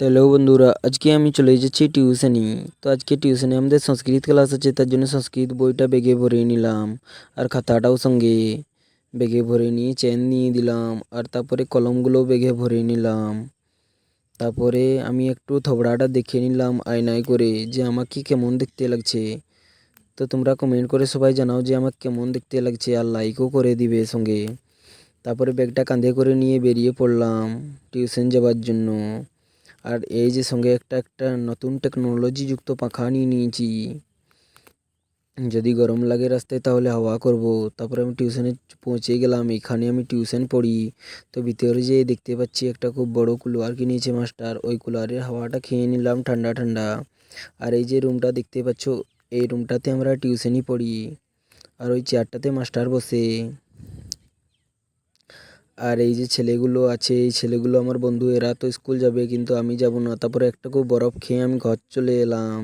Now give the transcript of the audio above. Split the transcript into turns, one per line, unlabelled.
Hello বন্ধুরা আজকে আমি চলে এসেছি টিউশনি তো আজকে টিউশনে আমাদের সংস্কৃত ক্লাস আছে তার জন্য সংস্কৃত বইটা বেগে ভরে নিলাম আর খাতাটাও সঙ্গে বেগে ভরে নিয়ে চেন নিয়ে দিলাম আর তারপরে কলমগুলো বেগে ভরে নিলাম তারপরে আমি একটু থবড়াটা দেখে নিলাম আয়নায় করে যে আমাকে কেমন দেখতে লাগছে তো তোমরা কমেন্ট করে সবাই জানাও যে আমাকে কেমন দেখতে লাগছে আর লাইকও করে দিবে সঙ্গে তারপরে ব্যাগটা কাঁধে করে নিয়ে বেরিয়ে পড়লাম টিউশন যাওয়ার জন্য আর এই যে সঙ্গে একটা একটা নতুন টেকনোলজি যুক্ত পাখা নিয়ে নিয়েছি। যদি গরম লাগে রাস্তায় তাহলে হাওয়া করব। তারপরে আমি টিউশনে পৌঁছে গেলাম, এখানে আমি টিউশন পড়ি। তো ভিতরে যেয়ে দেখতে পাচ্ছি একটা খুব বড় কুলোয়ার কিনেছে মাস্টার। ওই কুলারের হাওয়াটা খেয়ে নিলাম ঠান্ডা ঠান্ডা। আর এই যে রুমটা দেখতে পাচ্ছ, এই রুমটাতে আমরা টিউশনই পড়ি। আর ওই চেয়ারটাতে মাস্টার বসে। আর এই যে ছেলেগুলো আছে, এই ছেলেগুলো আমার বন্ধু, এরা তো স্কুল যাবে, কিন্তু আমি যাব না। তারপরে একটা খুব বরফ খেয়ে আমি ঘর চলে এলাম।